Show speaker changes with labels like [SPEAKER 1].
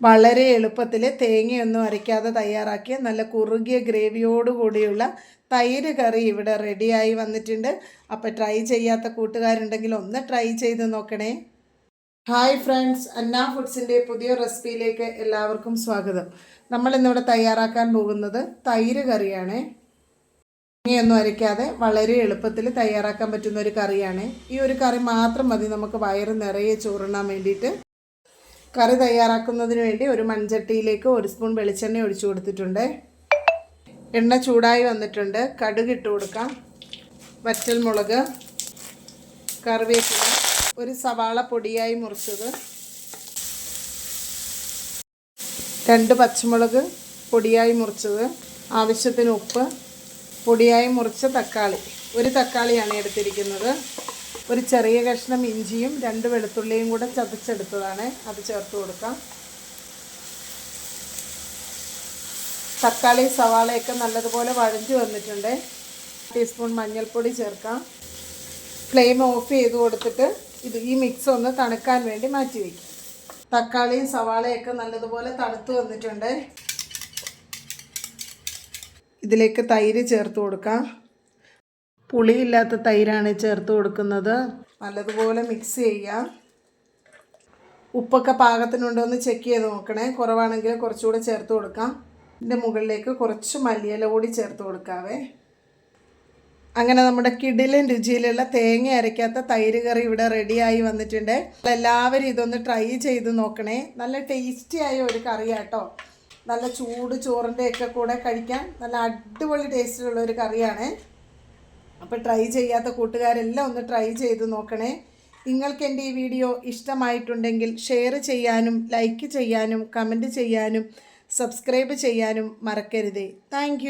[SPEAKER 1] വളരെ എളുപ്പത്തിൽ തേങ്ങയൊന്നും അരയ്ക്കാതെ തയ്യാറാക്കിയ നല്ല കുറുകിയ ഗ്രേവിയോട് കൂടിയുള്ള തൈര് കറി ഇവിടെ റെഡിയായി വന്നിട്ടുണ്ട്. അപ്പോൾ ട്രൈ ചെയ്യാത്ത കൂട്ടുകാരുണ്ടെങ്കിൽ ഒന്ന് ട്രൈ ചെയ്ത് നോക്കണേ. ഹായ് ഫ്രണ്ട്സ് അന്ന ഫുഡ്സിന്റെ പുതിയ റെസിപ്പിയിലേക്ക് എല്ലാവർക്കും സ്വാഗതം. നമ്മൾ ഇന്നിവിടെ തയ്യാറാക്കാൻ പോകുന്നത് തൈര് കറിയാണ്. തേങ്ങയൊന്നും അരയ്ക്കാതെ വളരെ എളുപ്പത്തിൽ തയ്യാറാക്കാൻ പറ്റുന്ന ഒരു കറിയാണ്. ഈ ഒരു കറി മാത്രം മതി നമുക്ക് വയറ് നിറയെ ചോറുണ്ണാൻ വേണ്ടിയിട്ട്. കറി തയ്യാറാക്കുന്നതിന് വേണ്ടി ഒരു മൺചട്ടിയിലേക്ക് ഒരു സ്പൂൺ വെളിച്ചെണ്ണ ഒഴിച്ചു കൊടുത്തിട്ടുണ്ട്. എണ്ണ ചൂടായി വന്നിട്ടുണ്ട്. കടുക് ഇട്ട് കൊടുക്കാം. വറ്റൽ മുളക് കറിവേപ്പില ഒരു സവാള പൊടിയായി മുറിച്ചത്. രണ്ട് പച്ചമുളക് പൊടിയായി മുറിച്ചത്. ആവശ്യത്തിന് ഉപ്പ് പൊടിയായി മുറിച്ച തക്കാളി. ഒരു തക്കാളിയാണ് എടുത്തിരിക്കുന്നത്. ഒരു ചെറിയ കഷ്ണം ഇഞ്ചിയും രണ്ട് വെളുത്തുള്ളിയും കൂടെ ചതച്ചെടുത്തതാണ്. അത് ചേർത്ത് കൊടുക്കാം. തക്കാളി സവാളയൊക്കെ നല്ലതുപോലെ വഴഞ്ഞു വന്നിട്ടുണ്ട്. ടീസ്പൂൺ മഞ്ഞൾപ്പൊടി ചേർക്കാം. ഫ്ലെയിം ഓഫ് ചെയ്ത് കൊടുത്തിട്ട് ഇത് ഈ മിക്സ് ഒന്ന് തണുക്കാൻ വേണ്ടി മാറ്റി വയ്ക്കും തക്കാളിയും സവാളയൊക്കെ നല്ലതുപോലെ തണുത്ത് വന്നിട്ടുണ്ട്. ഇതിലേക്ക് തൈര് ചേർത്ത് കൊടുക്കാം. പുളിയില്ലാത്ത തൈരാണ് ചേർത്ത് കൊടുക്കുന്നത്. നല്ലതുപോലെ മിക്സ് ചെയ്യാം ഉപ്പൊക്കെ പാകത്തിനുണ്ടോ എന്ന് ചെക്ക് ചെയ്ത് നോക്കണേ. കുറവാണെങ്കിൽ കുറച്ചുകൂടെ ചേർത്ത് കൊടുക്കാം. ഇതിന്റെ മുകളിലേക്ക് കുറച്ച് മല്ലിയില കൂടി ചേർത്ത് കൊടുക്കാവേ. അങ്ങനെ നമ്മുടെ കിടിലും രുചിയിലുള്ള തേങ്ങ അരയ്ക്കാത്ത തൈര് കറി ഇവിടെ റെഡിയായി വന്നിട്ടുണ്ട്. എല്ലാവരും ഇതൊന്ന് ട്രൈ ചെയ്ത് നോക്കണേ. നല്ല ടേസ്റ്റി ആയ ഒരു കറിയാട്ടോ. നല്ല ചൂട് ചോറിന്റെ ഒക്കെ കൂടെ കഴിക്കാൻ നല്ല അടിപൊളി ടേസ്റ്റിലുള്ള ഒരു കറിയാണ്. അപ്പോൾ ട്രൈ ചെയ്യാത്ത കൂട്ടുകാരെല്ലാം ഒന്ന് ട്രൈ ചെയ്ത് നോക്കണേ. നിങ്ങൾക്ക് എന്റെ ഈ വീഡിയോ ഇഷ്ടമായിട്ടുണ്ടെങ്കിൽ ഷെയർ ചെയ്യാനും ലൈക്ക് ചെയ്യാനും കമന്റ് ചെയ്യാനും സബ്സ്ക്രൈബ് ചെയ്യാനും മറക്കരുതേ. താങ്ക്